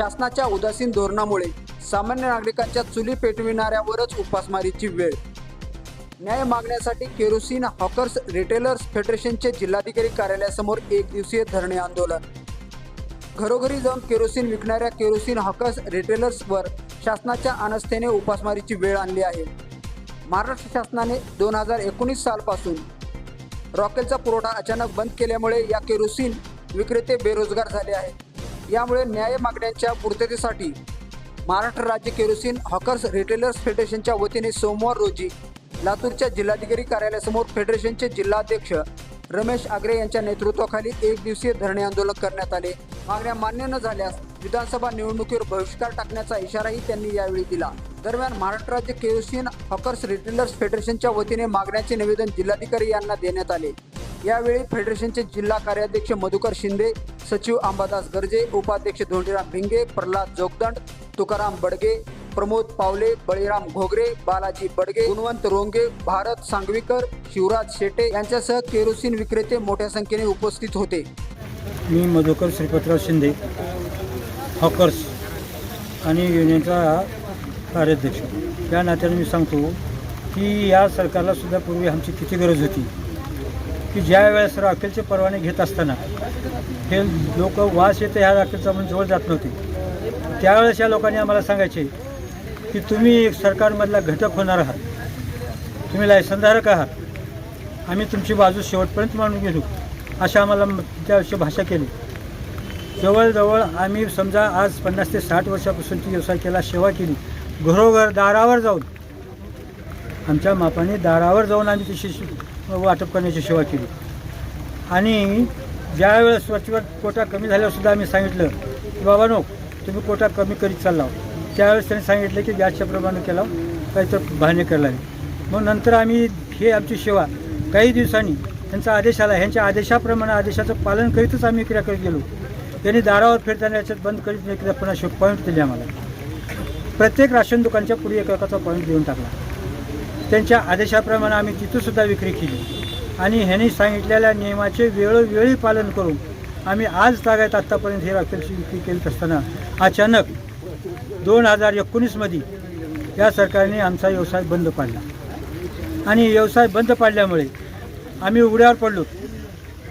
शासनाच्या उदासीन धोरणामुळे सामान्य नागरिकांच्या चुली पेटविणाऱ्यावरच उपासमारीची वेळ. न्याय मागण्यासाठी केरोसिन हॉकर्स रिटेलर्स फेडरेशनचे जिल्हाधिकारी कार्यालयासमोर एक दिवसीय धरणे आंदोलन. घरोघरी जाऊन केरोसिन विकणाऱ्या केरोसिन हॉकर्स रिटेलर्सवर शासनाच्या अनास्थेने उपासमारीची वेळ आणली आहे. महाराष्ट्र शासनाने दोन हजार एकोणीस सालपासून रॉकेलचा पुरवठा अचानक बंद केल्यामुळे या केरोसिन विक्रेते बेरोजगार झाले आहेत. यामुळे न्याय मागण्यांच्या पूर्ततेसाठी महाराष्ट्र राज्य केरोसिन हॉकर्स रिटेलर्स फेडरेशनच्या वतीने सोमवार रोजी लातूरच्या जिल्हाधिकारी कार्यालयासमोर फेडरेशनचे जिल्हाध्यक्ष रमेश आगरे यांच्या नेतृत्वाखाली एक दिवसीय धरणे आंदोलन करण्यात आले. मागण्या मान्य न झाल्यास विधानसभा निवडणुकीवर बहिष्कार टाकण्याचा इशाराही त्यांनी यावेळी दिला. दरम्यान महाराष्ट्र राज्य केरोसिन हॉकर्स रिटेलर्स फेडरेशनच्या वतीने मागण्याचे निवेदन जिल्हाधिकारी यांना देण्यात आले. यावेळी फेडरेशनचे जिल्हा कार्याध्यक्ष मधुकर शिंदे सचिव अंबादास गर्जे उपाध्यक्ष धोंडीराम भिंगे प्रल्हाद जोगदंड तुकाराम बडगे प्रमोद पावले बळीराम घोगरे बालाजी बडगे गुणवंत रोंगे भारत सांगवीकर शिवराज शेटे यांच्यासह केरोसिन विक्रेते मोठ्या संख्येने उपस्थित होते. मी मधुकर श्रीपतराव शिंदे हॉकर्स आणि युनियनचा कार्याध्यक्ष. या नात्याने मी सांगतो की या सरकारला सुद्धा पूर्वी आमची किती गरज होती. की ज्या वेळेस राखेलचे परवाने घेत असताना हे लोक वास येते ह्या राखेलचा म्हणून जवळ जात नव्हते. त्यावेळेस या लोकांनी आम्हाला सांगायचे की तुम्ही एक सरकारमधला घटक होणार आहात. तुम्ही लायसनधारक आहात. आम्ही तुमची बाजू शेवटपर्यंत मानून घेऊ अशा आम्हाला त्याविषयी भाषा केली. जवळजवळ आम्ही समजा आज पन्नास ते साठ वर्षापासूनची व्यवसाय केला सेवा केली. घरोघर दारावर जाऊन आमच्या मापाने दारावर जाऊन आम्ही तशी वाटप करण्याची सेवा केली. आणि ज्यावेळेस स्वच्छवर कोटा कमी झाल्यावरसुद्धा आम्ही सांगितलं की बाबा नो तुम्ही कोटा कमी करीत चालला त्यावेळेस त्यांनी सांगितलं की गॅसच्या प्रमाणे केला काही तर भाने केला मग नंतर आम्ही हे आमची सेवा काही दिवसांनी त्यांचा आदेश आला. ह्यांच्या आदेशाप्रमाणे आदेशाचं पालन करीतच आम्ही क्रिया करत गेलो. त्यांनी दारावर फिरताना याच्यात बंद करीत नाही पुन्हा पॉईंट दिले आम्हाला. प्रत्येक राशन दुकानच्या पुढे एक एकाचा पॉईंट देऊन टाकला. त्यांच्या आदेशाप्रमाणे आम्ही तिथंसुद्धा विक्री केली. आणि ह्यांनी सांगितलेल्या नियमाचे वेळोवेळी पालन करून आम्ही आज तागायत आत्तापर्यंत हे राखेलची विक्री केली असताना अचानक दोन हजार एकोणीसमध्ये या सरकारने आमचा व्यवसाय बंद पाडला. आणि व्यवसाय बंद पाडल्यामुळे आम्ही उघड्यावर पडलो.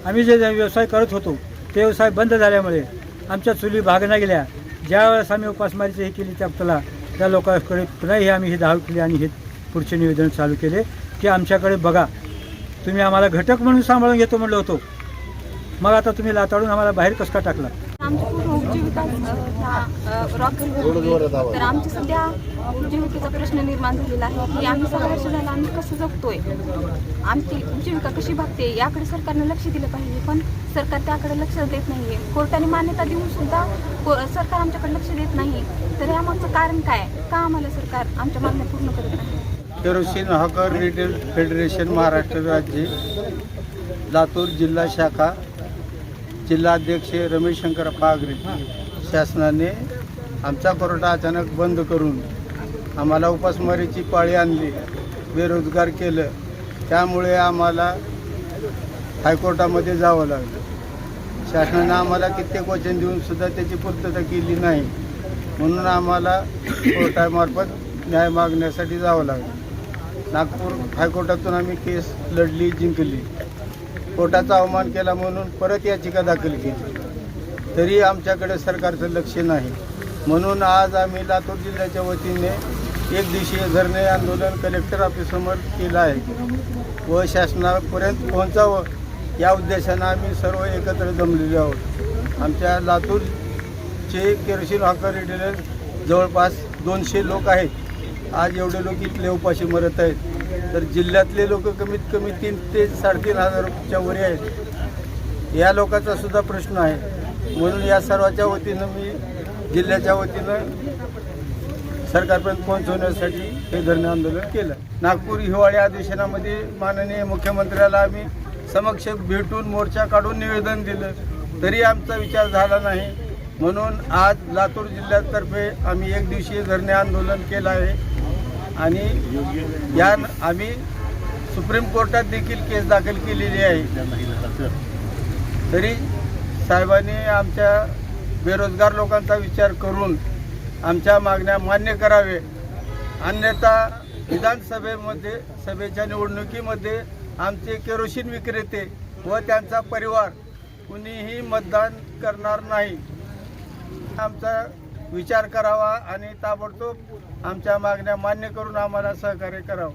आम्ही जे व्यवसाय करत होतो ते व्यवसाय बंद झाल्यामुळे आमच्या चुली भागना गेल्या. ज्यावेळेस आम्ही उपासमारीची हे केली त्याला त्या लोकांकडे पुन्हाही आम्ही हे धाव केली आणि हे पुढचे निवेदन चालू केले की आमच्याकडे बघा तुम्ही आम्हाला घटक म्हणून सांभाळून घेतो म्हणलं होतो. मग आता तुम्ही लाताडून आम्हाला बाहेर कसं का टाकला आमची पूर्ण उपजीविका रॉकेलवर तर आमची सध्या उपजीविकेचा प्रश्न निर्माण झालेला आहे की आम्ही वर्ष झालं आम्ही कसं जगतोय? आमची उपजीविका कशी भागते याकडे सरकारनं लक्ष दिलं पाहिजे पण सरकार त्याकडे लक्ष देत नाहीये. कोर्टाने मान्यता देऊन सुद्धा को- सरकार आमच्याकडे लक्ष देत नाही तर यामागचं कारण काय? का आम्हाला सरकार आमच्या मागण्या पूर्ण करत नाही? Kerosene hawker retail federation Maharashtra राज्य लातूर जिल्हा शाखा जिल्हाध्यक्ष रमेश शंकर पागरे शासनाने आमचा कोरोटा अचानक बंद करून आम्हाला उपासमारीची पाळी आणली बेरोजगार केलं. त्यामुळे आम्हाला हायकोर्टामध्ये जावं लागलं. शासनानं आम्हाला कित्येक वचन देऊन सुद्धा त्याची पूर्तता केली नाही. म्हणून आम्हाला कोर्टामार्फत न्याय मागण्यासाठी जावं लागलं. नागपूर हायकोर्टातून आम्ही केस लढली जिंकली. कोर्टाचा अवमान केला म्हणून परत याचिका दाखल केली. तरी आमच्याकडे सरकारचं लक्ष नाही. म्हणून आज आम्ही लातूर जिल्ह्याच्या वतीने एक दिवसीय धरणे आंदोलन कलेक्टर ऑफिससमोर केलं आहे. व शासनापर्यंत पोहोचावं या उद्देशानं आम्ही सर्व एकत्र जमलेले आहोत. आमच्या लातूरचे केरोसिन हॉकर रिटेलर जवळपास दोनशे लोक आहेत. आज एवढे लोक इथले उपाशी मरत आहेत. तर जिल्ह्यातले लोक कमीत कमी तीन ते साडेतीन हजारच्या वरी आहेत. या लोकांचा सुद्धा प्रश्न आहे. म्हणून या सर्वाच्या वतीनं मी जिल्ह्याच्या वतीनं सरकारपर्यंत पोहोचवण्यासाठी हे धरणे आंदोलन केलं. नागपूर हिवाळी अधिवेशनामध्ये माननीय मुख्यमंत्र्याला आम्ही समक्ष भेटून मोर्चा काढून निवेदन दिलं. तरी आमचा विचार झाला नाही. म्हणून आज लातूर जिल्ह्यातर्फे आम्ही एक दिवसीय धरणे आंदोलन केलं आहे. आणि या आम्ही सुप्रीम कोर्टात देखील केस दाखल केलेली आहे. तरी साहेबांनी आमच्या बेरोजगार लोकांचा विचार करून आमच्या मागण्या मान्य करावे. अन्यथा विधानसभेमध्ये सभेच्या निवडणुकीमध्ये आमचे केरोसिन विक्रेते व त्यांचा परिवार कुणीही मतदान करणार नाही. आमचा विचार करावा आणि ताबडतोब आमच्या मागण्या मान्य करून आम्हाला सहकार्य करावं.